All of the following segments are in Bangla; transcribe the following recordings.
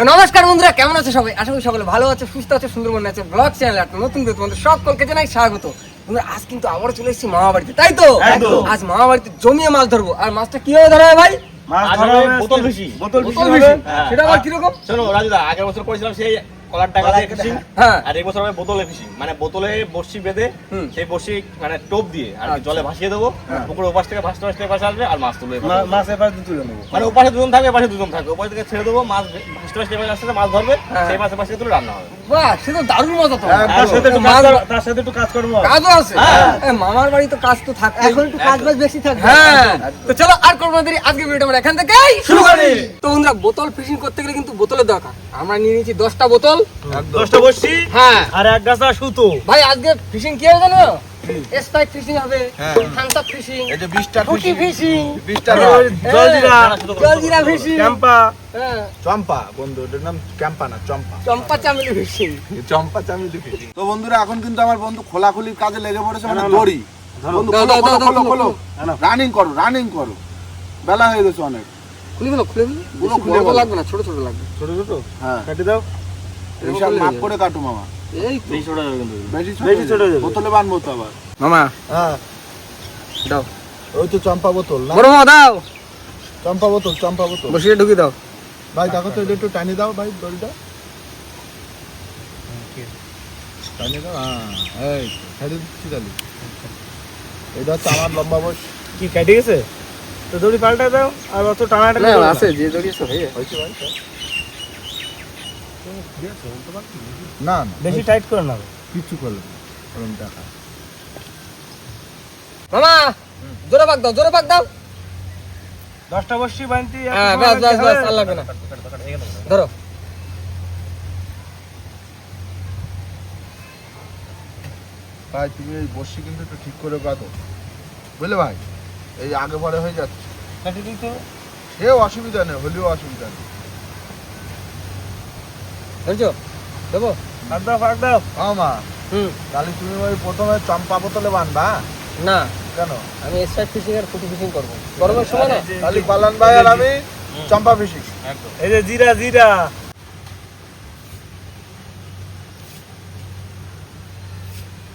নমস্কার বন্ধুরা কেমন আছে সবাই? আশা করি সকলে ভালো আছে সুস্থ আছে সুন্দরবন আছে। ব্লগ চ্যানেল একটা নতুন ভিডিও তোমাদের সকলকে জানাই স্বাগত। বন্ধুরা আজ কিন্তু আবার চলে এসেছি মামা বাড়িতে তাই তো? আজ মামা বাড়িতে জমিয়ে মাছ ধরবো। আর মাছটা কীভাবে ধরা হয় ভাই? বোতল। বোতল। হ্যাঁ। সেটা আবার কীরকম? চলো রাজুদা আগের বছর করেছিলাম সেই কলার টাকা ফিশিং হ্যাঁ। আর এই বছর হবে বোতলে ফিশিং মানে বোতলে বড়শি বেঁধে সেই বড়শি মানে টোপ দিয়ে আর আচ্ছা। জলে ভাসিয়ে দেবো। হ্যাঁ। পুকুরের ওপাশ থেকে ভাসতে ভাসতে পাশে আসবে আর মাছ তুলবে মাছ এবার তুলে নেব। মানে ওপাশে দুজন থাকবে এপাশে দুজন থাকবে। ওপাশ থেকে ছেড়ে দেবো মাছ ভাসতে ভাসতে এপাশে আসতে মাছ ধরবে হ্যাঁ। সেই মাছের পাশে তুলে রান্না হবে। বাহ সে তো দারুণ মজা তো। হ্যাঁ, তার সাথে একটু মাছ তার সাথে একটু কাজ করব কাজও আছে। হ্যাঁ। মামার বাড়ি তো কাজ তো থাকে এখন একটু কাজ বাজ বেশি থাকবে হ্যাঁ। তো চলো আর করব না দেরি। আজকে ভিডিওটা আমরা এখান থেকে শুরু করি। তো বন্ধুরা বোতল ফিশিং করতে গেলে কিন্তু বোতলের দরকার। আমরা নিয়ে নিয়েছি দশটা বোতল। দশটা বসছি। হ্যাঁ। আর এক গাছা সুতো। ভাই আজকে ফিশিং কি হবে জানো? স্পাইক ফিশিং হবে হ্যাঁ। থামস আপ ফিশিং এই যে বিশটা ফুটি ফিশিং বিশটা ওই জলজিরা। জলজিরা ফিশিং ক্যাম্পা হ্যাঁ। চম্পা বন্ধু এটার নাম ক্যাম্পা না চম্পা। চম্পা চামেলি ফিশিং চম্পা চামিলি ফিশিং তো বন্ধুরা এখন কিন্তু আমার বন্ধু খোলাখুলির কাজে লেগে পড়েছে মানে। দড়ি। বন্ধু খোলো খোলো খোলো দাও, খোলো। না, না। রানিং করো রানিং করো। বেলা হয়ে গেছে অনেক। খুলে দিলো খুলে খুলে বলো। লাগবে না ছোট ছোট লাগবে। ছোট ছোট? হ্যাঁ। কাটি দাও। হিসাব মাপ করে কাটো মামা। এই বেশি ছোট যাবে কিন্তু। বেশি ছোট বেশি ছোট হয়ে যাবে। বোতলে বানবো তো আবার। মামা। হ্যাঁ। দাও। ওই তো চম্পা বোতল না? বড় মামা দাও। চম্পা বোতল চম্পা বোতল। বসিয়ে ঢুকি দাও। ভাই দেখো তো এটা একটু টানি দাও ভাই দড়িটা। টানি দাও হ্যাঁ এই ছেড়ে দিচ্ছি তাহলে। এটা হচ্ছে আমার লম্বা বয়স। কি কেটে গেছে? তো দড়ি পাল্টা দাও আর অত টানাটা আছে যে দড়িয়েছে ভাই। হয়েছে ভাই না না। বেশি টাইট করে না কিচ্ছু করল না ওরম টাকা মামা জোরে পাক দাও জোরে পাক দাও। দশটা বসছি বানতি হ্যাঁ বাস বাস বাস আর লাগবে না। ধরো। ভাই তুমি এই বসি কিন্তু একটু ঠিক করে বাঁধো। বুঝলে ভাই? এই আগে পরে হয়ে যাচ্ছে। সে অসুবিধা নেই হলেও অসুবিধা নেই। ধরছো? দেবো? ফাঁক দাও ফাঁক দাও। আমা হুম। তাহলে তুমি ওই প্রথমে চম্পা বোতলে বানবা না। কেন? আমি স্ট্রাইক ফিশিং আর ফুটি ফিশিং করব। গরমের সময় না? তাহলে পালান ভাই আর আমি চম্পা ফিশিং। এই যে জিরা জিরা।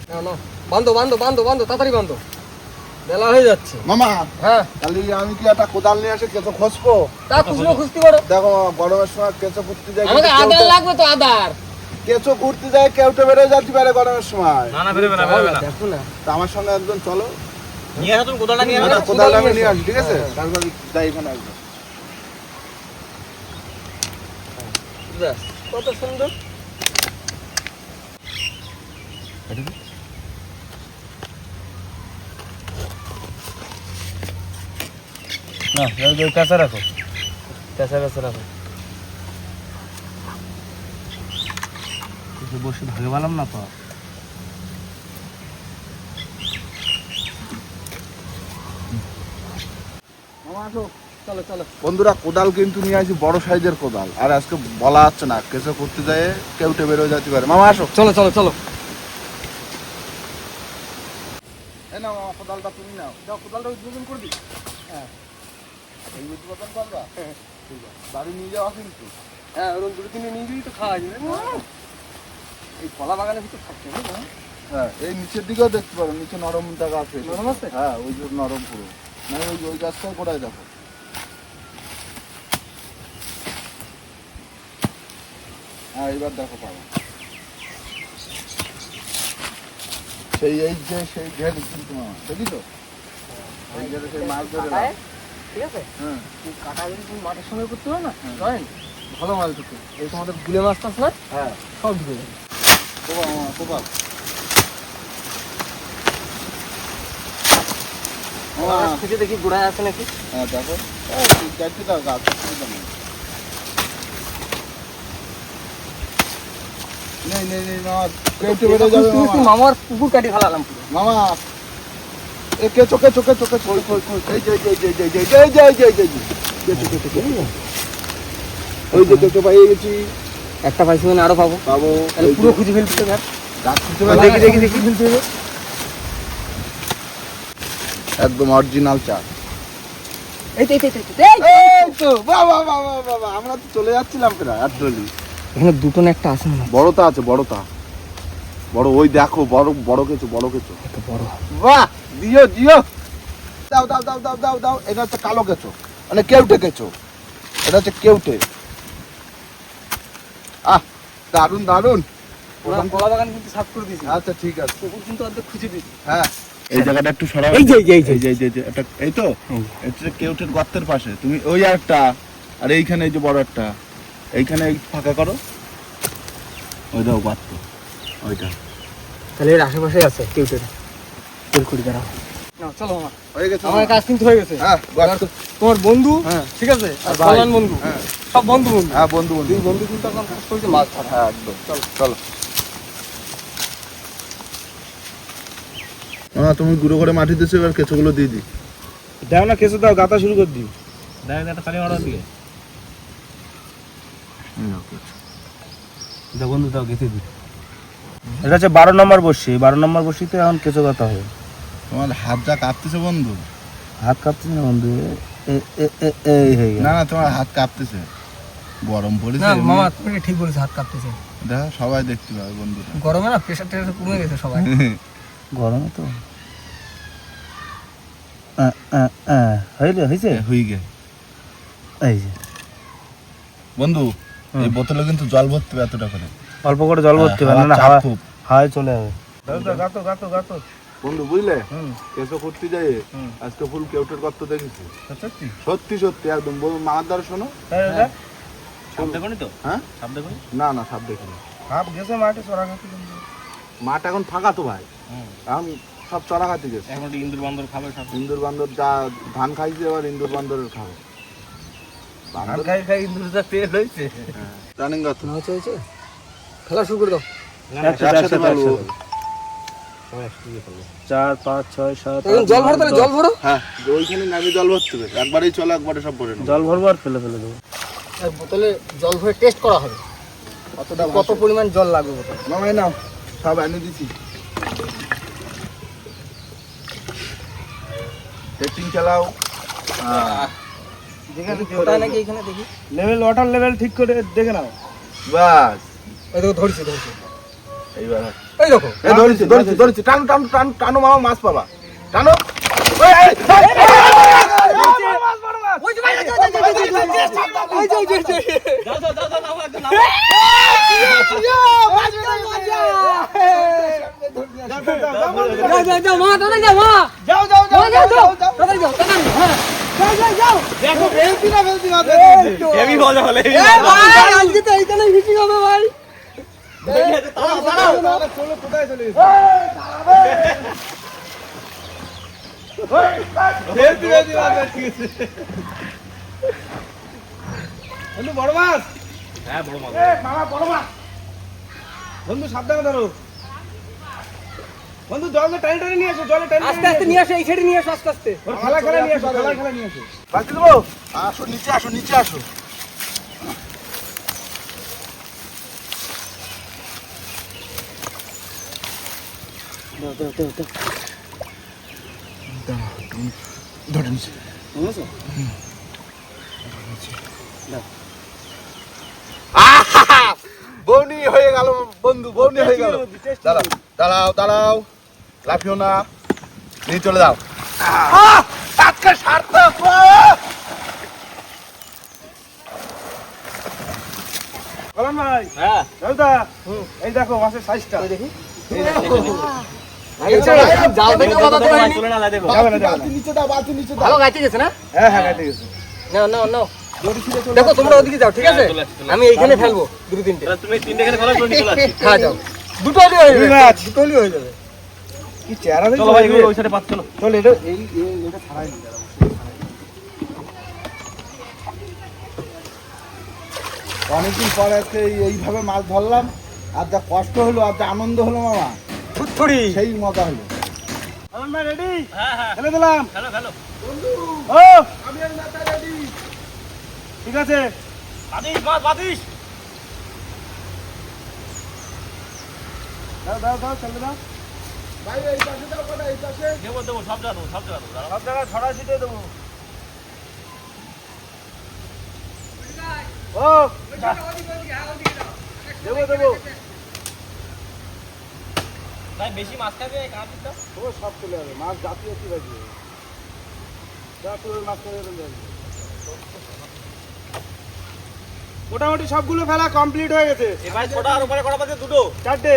না না। বান্ধো বান্ধো বান্ধো বান্ধো তাড়াতাড়ি বান্ধো। বেলা হয়ে যাচ্ছে। মামা হ্যাঁ। তাহলে আমি কি একটা কোদাল নিয়ে এসে কেঁচো খসবো তা খুচরো খুঁজতে পারো। দেখো গরমের সময় কেঁচো ঘুরতে যায় আমাকে আদার লাগবে তো আদার। কেঁচো ঘুরতে যায় কেউটে বেড়ে যেতে পারে গরমের সময়। না না বেরোবে না বেরোবে না। দেখো না। তা আমার সঙ্গে একজন চলো। নিয়ে আসো তুমি কোদালটা নিয়ে না, আসো। কোদাল আমি নিয়ে আসি ঠিক আছে? হ্যাঁ। তারপর যাই এখানে আসব ব্যাস, কত সুন্দর। না কাঁচা রাখো। কাঁচা কাঁচা রাখো। বসে ভাগে পেলাম না তো? বন্ধুরা কোদাল কিন্তু নিয়ে আসি বড় সাইজের কোদাল। আর আজকে বলা যাচ্ছে না কেঁচো করতে যায় কেউ কেউটে বেরো যেতে পারে। মামা আসো। চলো চলো চলো। এই নাও মামা কোদালটা তুমি নাও। কোদালটা উদ্বোধন করবি এই উদ্বোধন করবা? ঠিক আছে বাড়ি নিয়ে যাওয়া কিন্তু। হ্যাঁ ওরকম দুটো তিনটে নিয়ে গেলেই তো খাওয়া যাবে এই কলা বাগানের ভিতর থাকছে না? হ্যাঁ এই নিচের দিকেও দেখতে পারো নিচে নরম আছে। নরম আছে? হ্যাঁ ওই নরম পুরো। মানে ওই কোথায় দেখো? হ্যাঁ এবার দেখো পাবো সেই এই যে সেই ঘের কিন্তু দেখি তো এই ঘেরে সেই মাছ ধরে ঠিক আছে? কাটা যদি তুমি মাঠের সঙ্গে করতে হবে না জয়েন ভালো মাছ ঢুকে এই তোমাদের গুলে মাছ টাছ না? হ্যাঁ। সব ঢুকে যাবে খুঁজে দেখি গোড়ায় আছে নাকি? হ্যাঁ দেখো। দেখতে দাও গাছ মামার পুকুর কাটি ফেলালাম মামা এ কে চোখে চোখে চোখে কই কই কই এই যে এই যে এই যে এই যে এই যে এই যে যে চোখে চোখে ওই যে চোখে পাইয়ে গেছি একটা পাইছি মানে আরও পাবো। পাবো তাহলে পুরো খুঁজে দেখি দেখি দেখি ফেলতে হবে একদম অরিজিনাল চা। এই তো, এই তো, বাহ বাহ বাহ বাহ বাহ, আমরা তো চলে যাচ্ছিলাম প্রায় আটডলি এখানে দুটো না একটা আছে হয়। বড়টা আছে বড়টা। বড় ওই দেখো বড় বড় কিছু বড় কিছু বড়। বাহ! দিও দিও। দাও দাও দাও দাও দাও দাও। এটা হচ্ছে কালো কেঁচো। মানে কেউটে কেঁচো। এটা হচ্ছে কেউটে। আহ দারুণ দারুণ ওরা কলা বাগান কিন্তু সাফ করে দিয়েছি। আচ্ছা ঠিক আছে। পুকুর কিন্তু অর্ধেক খুঁজে দিয়েছি হ্যাঁ। এই জায়গাটা একটু এই যে, এই যে, এই যে। এই যে এই যে, এই যে এটা এই তো? এটা কেউটের গর্তের পাশে। তুমি ওই একটা আর এইখানে এই যে বড় একটা। এইখানে এই ফাঁকা করো। ওই দাও গর্ত। ওইটা। তাহলে এর আশেপাশে আছে কেউ টের বের করি দাঁড়াও। চলো আমার হয়ে গেছে আমার কাজ কিন্তু হয়ে গেছে। হ্যাঁ তোমার বন্ধু হ্যাঁ। ঠিক আছে? আর ভাই। বন্ধু। হ্যাঁ। সব বন্ধু বন্ধু। হ্যাঁ বন্ধু বন্ধু। দুই বন্ধু কিন্তু এখন কাজ করছে মাছ ধরা। হ্যাঁ একদম। চলো চলো। হ্যাঁ তুমি গুঁড়ো করে মাটি দিছো এবার কেঁচোগুলো দিয়ে দি দাও না কেঁচো দাও গাতা শুরু করে দিই দেখ একটা খালি অর্ডার দিয়ে দাও বন্ধু দাও গেঁথে দিই। এটা হচ্ছে বারো নম্বর বসি বারো নম্বর বসিতে এখন কেঁচো গাতা হবে তোমার হাত যা কাঁপতেছে বন্ধু। হাত কাঁপছে না বন্ধু? এই হয়ে না না তোমার হাত কাঁপতেছে। গরম পড়েছে না মামা তুমি ঠিক বলেছ হাত কাঁপতেছে। দেখো সবাই দেখতে পাবে বন্ধুরা। গরমে না প্রেশার টেশার কমে গেছে সবাই। গরমে তো। আ, আ, আ, হইলে হয়েছে হয়ে গে। এই যে। বন্ধু এই বোতলে কিন্তু জল ভরতে হবে এতটা করে। অল্প করে জল ভরতে হ্যাঁ, পারে না হাওয়া হাওয়ায় চলে যাবে। গাতো গাতো গাতো। বন্ধু বুঝলে? হুম। কেঁচো করতে যাই হুম। আজকে ফুল কেউটের গর্ত দেখেছি। সত্যি? সত্যি সত্যি একদম। বলব মামার দ্বারা শোনো। সাপ হ্যাঁ? না না দেখিনি। সাপ গেছে মাঠে এখন ফাঁকা তো ভাই। এখন সব চড়া খাতে গেছে। এখন ইন্দুর বান্দর খাবে ইন্দুর বান্দর যা ধান খাইছে এবার ইন্দুর বান্দরের খাবে। ধান খাই খাই ইন্দুর যা তেল হয়েছে। রানিং গর্ত হয়েছে খেলা শুরু করে দাও। একসাথে। চার পাঁচ ছয় সাত জল ভরো তাহলে জল ভরো। হ্যাঁ ওইখানে জল ভরতে হবে। একবারেই চলো একবারে সব ভরে জল ভরবো আর ফেলে ফেলে দেবো। বোতলে জল ভরে টেস্ট করা হবে। কতটা কত পরিমাণ জল লাগবে বোতলে? মামাই নাও সব এনে দিছি। চালাও। নাকি এখানে দেখি। লেভেল ওয়াটার লেভেল ঠিক করে দেখে নাও। বাস এই দেখো ধরছি ধরছি। এইবার ওই দেখো ধরেছি ধরেছি ধরেছি টানো টানো টানো টানো মামা মাছ পাবা টানো ভাই বন্ধু বড় মাছ হ্যাঁ নিয়ে আসো জলে টানি আস্তে আস্তে নিয়ে আসো এই সাইডে নিয়ে আসো আস্তে আস্তে খেলা খেলা নিয়ে আসো খেলা নিয়ে আসো আসো, নিচে আসো নিচে আসো। ধরে! বৌনি হয়ে গেল বন্ধু বৌনি হয়ে গেল। দাঁড়াও দাঁড়াও দাঁড়াও। লাফিও না। নিয়ে চলে যাও। আজকে সার্থক! ভাই হ্যাঁ। এই দেখো মাছের সাইজটা দেখি দেখো তোমরা ওদিকে যাও ঠিক আছে? আমি এইখানে ফেলব দুটো তিনটে। হ্যাঁ দুটো হয়ে যাবে। অনেকদিন পর আজকে এইভাবে মাছ ধরলাম। আর যা কষ্ট হলো আর যা আনন্দ হলো মামা। থুতথুড়ি সেই মজা হলো। ভাই রেডি হ্যাঁ হ্যাঁ। দিলাম। খেলো খেলো। ও। আমি আর মাথা রেডি ঠিক আছে। বাদিস মাছ বাদিস দাও দাও দাও চলে দাও। ভাই এই পাশে দাও কটা এই পাশে। দেবো দেবো সব জানো সব জানো সব জায়গায় ছড়া ছিটিয়ে দেবো। ও। দেবো দেবো। ভাই বেশি মাছ খাবে ও সব চলে যাবে। মাছ জাতীয় কি বাজবে যা মাছ চলে যাবে। মোটামুটি সবগুলো ফেলা কমপ্লিট হয়ে গেছে। এবার ছোটা আর উপরে কটা বাজে? দুটো? চারটে।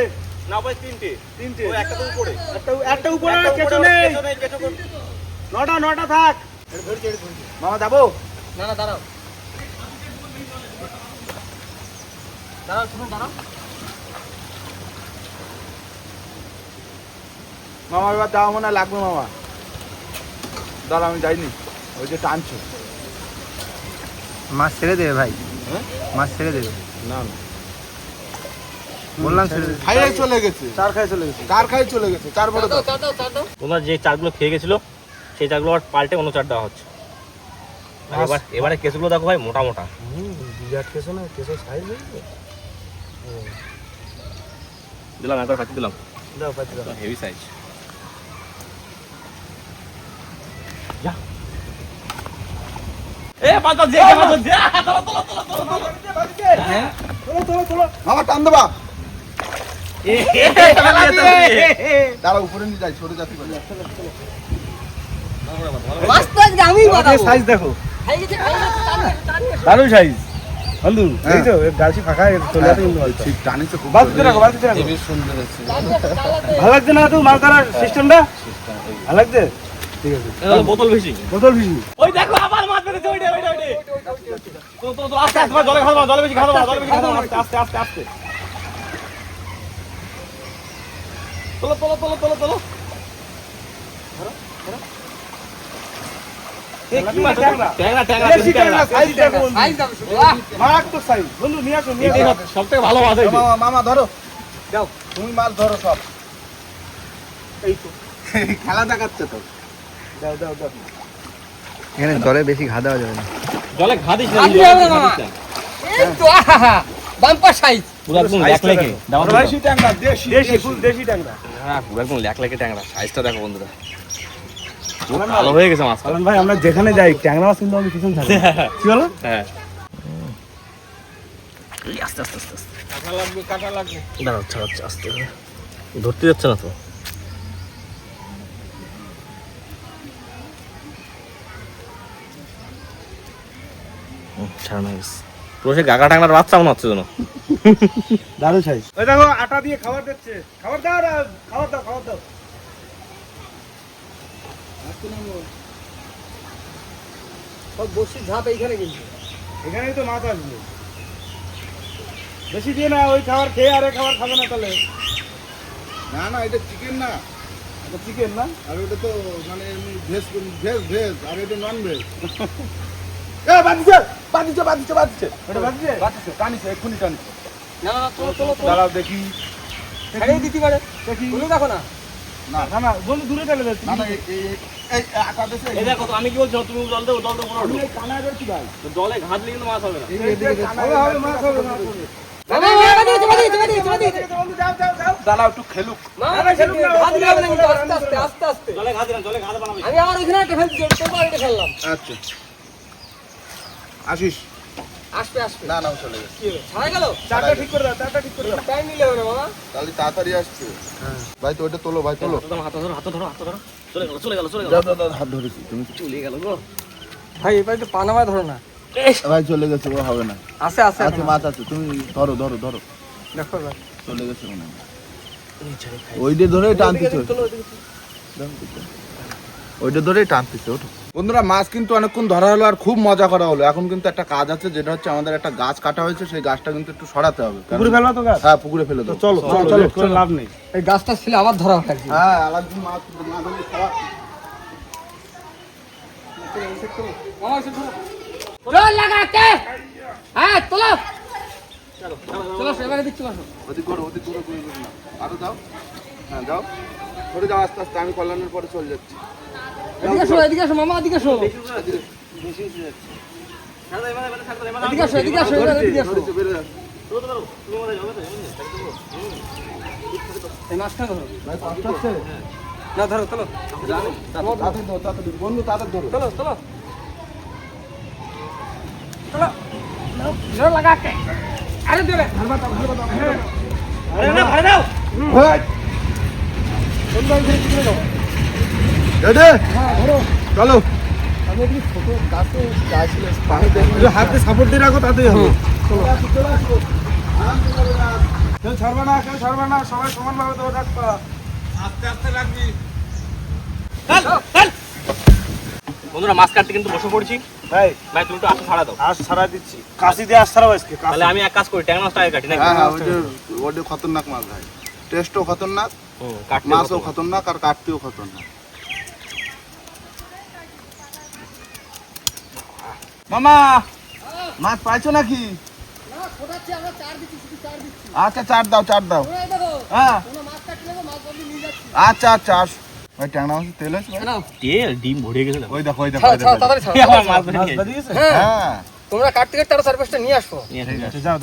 না ভাই তিনটে। তিনটে। ও একটা তো উপরে। একটা একটা উপরে উপরে, নেই। নটা নটা থাক। মামা যাব? না না দাঁড়াও। দাঁড়াও শুনুন দাঁড়াও। মামা এবার যাওয়া মনে হয় লাগবে মামা। দাঁড়া আমি যাইনি। ওই যে টানছো। মাছ ছেড়ে দেবে ভাই। হ্যাঁ? মাছ ছেড়ে দেবে। না না। বললাম খাইয়ে চলে গেছে। চার খাই চলে গেছে। কার খাই চলে গেছে চার বড় দাও দাও দাও দাও দাও তোমরা যে চারগুলো খেয়ে গেছিল সেই চারগুলো আবার পাল্টে অন্য চার দেওয়া হচ্ছে। এবার এবারে কেসগুলো দেখো ভাই মোটা মোটা। বিরাট না কেঁচো সাইজ দিলাম একবার কাটি দিলাম। দাও দাও। হেভি সাইজ এ পাতা যে পাতা যে তোলো তোলো তোলো মামা টান দেবা দাঁড়া উপরে নিয়ে যাই সরে যাচ্ছি মাছ তো আজকে আমি বানাবো সাইজ। দারুণ হ্যাঁ। এই তো গাছি ফাঁকা চলে কিন্তু মাছটা। ঠিক খুব রাখো রাখো বেশ সুন্দর আছে। ভালো লাগছে না তো মাছ ধরার সিস্টেমটা ভালো লাগছে ঠিক আছে। বোতল বেশি বোতল ভিজি ওই দেখো আবার মাছ বেঁধেছে ওইটা ওইটা ওইটা তো তো তো আস্তে আস্তে জলে খাওয়া জলে বেশি খাওয়া জলে বেশি খাওয়া আস্তে আস্তে আস্তে আস্তে। তোলো তোলো তোলো তোলো তোলো। সব থেকে ভালো মাছ মামা ধরো। তুমি মাছ ধরো সব। এই তো। খেলা দেখাচ্ছে তো। দাও দাও দাও। এখানে জলে বেশি ঘা দেওয়া যাবে না। জলে ঘা দিস না, মামা। এই তো আহা বাম্পার সাইজ। পুরো একদম ল্যাক লেগে দেশি ট্যাংরা দেশি দেশি ফুল দেশি ট্যাংরা। হ্যাঁ পুরো একদম ল্যাক লেগে ট্যাংরা। সাইজটা দেখো বন্ধুরা। ভালো হয়ে গেছে মাছ কারণ ভাই আমরা যেখানে যাই ট্যাংরা মাছ কিন্তু আমি পিছন থাকি কি বলো? হ্যাঁ। আস্তে আস্তে আস্তে আস্তে। কাটা লাগবে কাটা লাগবে। দাঁড়াও আচ্ছা আচ্ছা আস্তে ধরতে যাচ্ছে না তো? হুম, ছাড়া পুরো সে গাগা টাংলার বাচ্চা মনে হচ্ছে যেন। দারুণ সাইজ ওই দেখো আটা দিয়ে খাবার দিচ্ছে। খাবার দাও খাবার দাও খাবার দাও। সব বসির ঝাপ এইখানে কিন্তু এখানেই তো মাছ আসবে। বেশি দিয়ে না ওই খাবার খেয়ে আরে খাবার খাবে না তাহলে। না না এটা চিকেন না। এটা চিকেন না? আর ওটা তো মানে এমনি ভেজ ভেজ ভেজ আর এটা নন ভেজ এ বাদিছে বাদিছে বাদিছে ওটা ভাবছে বাদিছে টানিছে এক্ষুনি টানিছে। না না তোলো তোলো তোলো দাঁড়াও দেখি। ছাড়িয়ে দিতে পারে দেখি। বলে দেখো না। না না না দূরে চলে যাচ্ছে। না না এই- এই- এই দেশে এই দেখো আমি কি বলছি তুমি জল আমি ভাই। ঘাট কিন্তু মাছ হবে না। এই এদিকে হবে হবে হবে। হবে। দাঁড়াও একটু খেলুক। আস্তে আস্তে, আস্তে আস্তে। আমি আমার ওইখানে আচ্ছা। আসিস। আসবে আসবে। না না চলে গেছে। কি ছাড়া গেল? চারটা ঠিক করে দাও চারটা ঠিক করে দাও। টাইম নিলে হবে না মামা তাহলে তাড়াতাড়ি আসছে। ভাই তো ওটা তোলো ভাই তোলো। হাত ধরো হাত ধরো হাত ধরো চলে গেল চলে গেল চলে গেল। দাও হাত ধরেছি। তুমি চলে গেল গো। ভাই এবার একটু পানামায় ধরো না। ভাই চলে গেছে ও হবে না। আছে আছে আছে মাছ আছে তুমি ধরো ধরো ধরো। দেখো এবার। চলে গেছে মনে হয়। ওইটা ধরেই টানতেছে। ওইটা ধরেই টানতেছে ওঠো। বন্ধুরা মাছ কিন্তু অনেকক্ষণ ধরা হলো আর খুব মজা করা হলো। এখন কিন্তু একটা কাজ আছে যেটা হচ্ছে আমাদের একটা গাছ কাটা হয়েছে সেই গাছটা কিন্তু একটু সরাতে হবে। পুকুরে ফেলা তো গাছ? হ্যাঁ পুকুরে ফেলে তো চলো চলো চলো করে লাভ নেই। এই গাছটা ছিল আবার ধরা একদিন। হ্যাঁ আলাদা মাছ না ধরলে খাওয়া। লাগাতে। হ্যাঁ, তোলো। চলো, এবারে দিচ্ছি মাসো। ওদিক করো ওদিক করো করে করো না। আরও যাও হ্যাঁ যাও ধরে যাও আস্তে আস্তে আমি কল্যাণের পরে চলে যাচ্ছি। এদিকে এসো, এদিকে এসো, মামা, এদিকে এসো। এদিকে এসো, এদিকে এবার এদিকে হচ্ছে না, ধরো, তাড়াতাড়ি বন্ধু তাড়াতাড়ি ধরো তোলো, তোলো। তোলো। আরে দেবে আরে না ভাড়া দাও। রেডি? চলো। হাতে সাপোর্ট দিয়ে রাখো তাতেই হবে। কেউ ছাড়বে না কেউ ছাড়বে না সবাই সমানভাবে বন্ধুরা মাছ কাটতে কিন্তু বসে পড়ছি। ভাই। ভাই তুমি তো আসো ছাড়া দাও। আজ ছাড়া দিচ্ছি। কাশি দিয়ে আজ ছাড়াবো আজকে তাহলে আমি এক কাজ করি ট্যাংরা মাছটা আগে কাটি না হ্যাঁ হ্যাঁ ওই যে ওটা খতরনাক মাছ ভাই। টেস্টও খতরনাক মাছও খতরনাক আর কাটতেও খতরনাক। মামা মাছ পাইছো নাকি? আচ্ছা চার দাও চার দাও। হ্যাঁ। আচ্ছা আচ্ছা আস। ওই ট্যাংরা মাছের তেল আছে তেল ডিম ভরে গেছে ওই দেখো ওই দেখো ছাড়ো ওই ছাড়ো দেখো তাড়াতাড়ি ছাড়ো, আমার তাড়াতাড়ি মাছ বেরিয়েছে? হ্যাঁ। তোমরা কাটতে কাটতে আরও সার্ভিসটা নিয়ে আসো।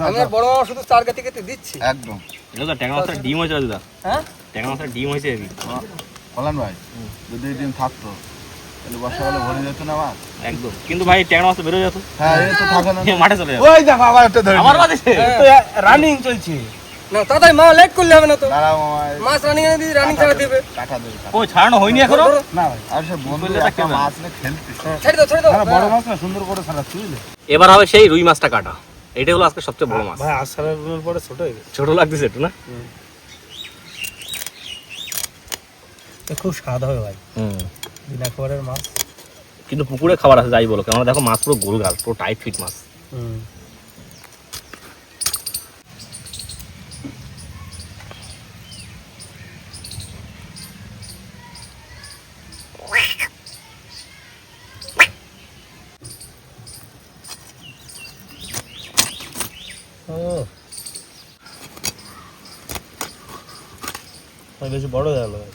আমি বড় মামা শুধু চার গাতে দিচ্ছি। একদম। দাদা ট্যাংরা মাছটা ডিম হয়েছে দাদা। হ্যাঁ? ট্যাংরা ডিম হয়েছে বলেন ভাই যদি দিন থাকতো। তাহলে বর্ষাকালে ভরে যেত না মাছ একদম। কিন্তু ভাই ট্যাংরা মাছটা বেরো যেত। হ্যাঁ এই তো থাকে না। মাঠে চলে যাবে ওই দেখো আবার একটা ধরে আমার নিয়ে। রানিং চলছে। না তাড়াতাড়ি মামা লেট করলে হবে না তো। দাঁড়াও মাছ রানিং এনে দিদি রানিং ছাড়া দেবে। কাটা দেবে ও ছাড়ানো হয়নি এখনও? না ভাই আর সে বন্ধু একটা মাছ নিয়ে খেলতে। ছেড়ে দাও ছেড়ে দাও। বড় মাছ না সুন্দর করে ছাড়াচ্ছি বুঝলে? এবার হবে সেই রুই মাছটা কাটা। এটাই হলো আজকে সবচেয়ে বড় মাছ। ভাই আজ ছাড়ানোর পরে ছোট হয়ে গেছে। ছোট লাগতেছে একটু না? খুব স্বাদ হবে ভাই। হুম। বিনা খাবারের মাছ। কিন্তু পুকুরে খাবার আছে যাই বলো। কেন দেখো মাছ পুরো গোল গাল পুরো টাইট ফিট মাছ। হুম ও ভাই বেশি বড় হয়ে গেল ভাই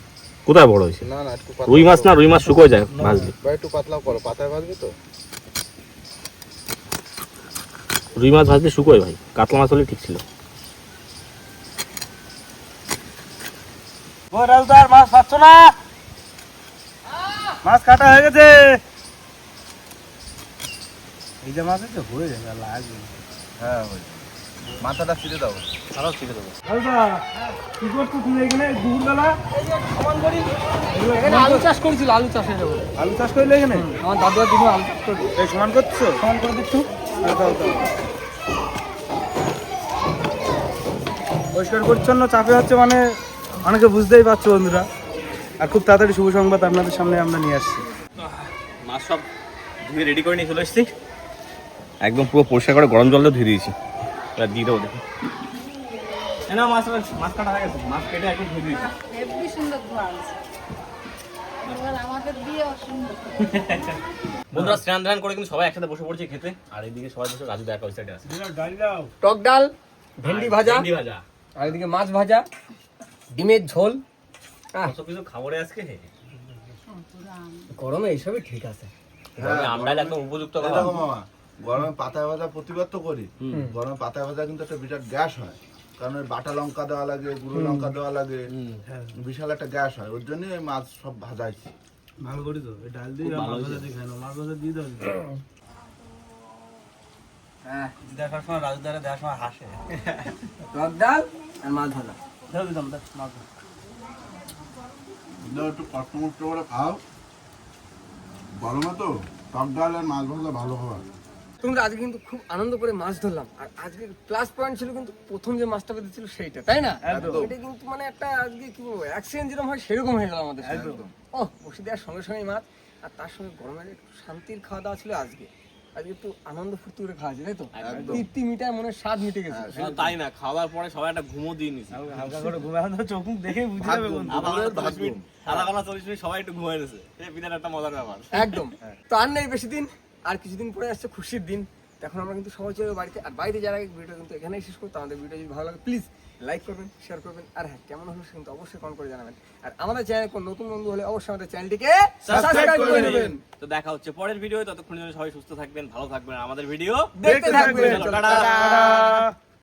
কোথায় বড় হয়েছে? না না একটু রুই মাছ না রুই মাছ শুকোয় যায় ভাজলি। ভাই একটু পাতলাও করো পাতায় ভাজবে তো। রুই মাছ ভাজলে শুকোয় ভাই কাতলা মাছ হলে ঠিক ছিল। ও রাজদার মাছ পাচ্ছ না? মাছ কাটা হয়ে গেছে। এই যে মাছ হয়ে যাবে লাগবে হ্যাঁ ভাই মাথাটা ছিঁড়ে দাও। তারাও ছিঁড়ে দেবো। কি করছ তুমি এখানে? দুপুরবেলা? এখানে আলু চাষ করেছিল আলু জন্য আলু চাষ করলে এখানে? আমার দাদু আর দিদিমা আলু চাষ এই সমান করছ? সমান করে দিচ্ছ। পরিষ্কার পরিচ্ছন্ন চাপে হচ্ছে মানে অনেকে বুঝতেই পারছ বন্ধুরা। আর খুব তাড়াতাড়ি শুভ সংবাদ আপনাদের সামনে আমরা নিয়ে আসছি। মাছ সব ধুয়ে রেডি করে নিয়ে চলে এসেছি। একদম পুরো পরিষ্কার করে গরম জল দিয়ে ধুয়ে দিয়েছি। এবার দিয়ে দেবো দেখো। এই মাছ মাছ কাটা হয়ে গেছে। মাছ কেটে একদম ধুয়ে দিয়েছি। হেব্বি সুন্দর ধোয়া আছে এবার আমাদের দিয়ে অসুন্দর বন্ধুরা স্নান ধান করে কিন্তু সবাই একসাথে বসে পড়ছে খেতে। আর এইদিকে সবাই বসে রাজু দেখা ওই সাইডে আছে। টক ডাল ভেন্ডি ভাজা ভেন্ডি ভাজা। আর এদিকে মাছ ভাজা ডিমের ঝোল। সব কিছু খাবারে আজকে? গরমে এইসবই ঠিক আছে। আমরা একদম উপযুক্ত মামা গরমে পাতায় ভাজা প্রতিবাদ তো করি। গরমে পাতায় ভাজা কিন্তু একটা বিরাট গ্যাস হয়। কারণ ওই বাটা লঙ্কা দেওয়া লাগে গুঁড়ো লঙ্কা দেওয়া লাগে। বিশাল একটা গ্যাস হয়। ওর জন্য মাছ সব ভাজাইছি। ভালো করি তো। ডাল দিয়ে মাছ ভাজা দিয়ে খাই না। মাছ ভাজা দিয়ে দাও হ্যাঁ দেখার সময় রাজদারে দেখার সময় হাসে। টক ডাল আর মাছ ভাজা। দিতাম মাছ ভাজা। একটু কষ্ট করে খাও। গরমে তো টক ডাল আর মাছ ভাজা ভালো খাবার। তোমরা আজকে কিন্তু খুব আনন্দ করে মাছ ধরলাম। আর আজকে প্লাস পয়েন্ট ছিল কিন্তু প্রথম যে মাছটা পেতেছিল সেইটা তাই না? এটা কিন্তু মানে একটা আজকে কি বলব অ্যাক্সিডেন্ট যেরকম হয় সেরকম হয়ে গেল আমাদের। ও বসে দেওয়ার সঙ্গে সঙ্গে মাছ। আর তার সঙ্গে গরমের একটু শান্তির খাওয়া দাওয়া ছিল আজকে। আজকে একটু আনন্দ ফুর্তি করে খাওয়া যায় তাই তো? তৃপ্তি মিটায় মনে সাত মিটে গেছে। তাই না খাওয়ার পরে সবাই একটা ঘুমো দিয়ে নিছি। হালকা করে ঘুমে এখন চোখ মুখ দেখে বুঝে যাবে। আধা ঘণ্টা মিনিট চল্লিশ মিনিট সবাই একটু নিছে। বিরাট একটা মজার ব্যাপার। একদম। তো আর নেই বেশি দিন। আর কিছুদিন পরে আসছে খুশির দিন। এখন আমরা কিন্তু সবাই চলে বাড়িতে। আর বাড়িতে যারা ভিডিও কিন্তু এখানেই শেষ করতো আমাদের ভিডিও যদি ভালো লাগে প্লিজ লাইক করবেন শেয়ার করবেন। আর হ্যাঁ কেমন হলো সে কিন্তু অবশ্যই কমেন্ট করে জানাবেন। আর আমাদের চ্যানেল কোন নতুন বন্ধু হলে অবশ্যই আমাদের চ্যানেলটিকে সাবস্ক্রাইব করে নেবেন। তো দেখা হচ্ছে পরের ভিডিও ততক্ষণ জন্য সবাই সুস্থ থাকবেন ভালো থাকবেন। আমাদের ভিডিও দেখতে থাকবেন। টাটা।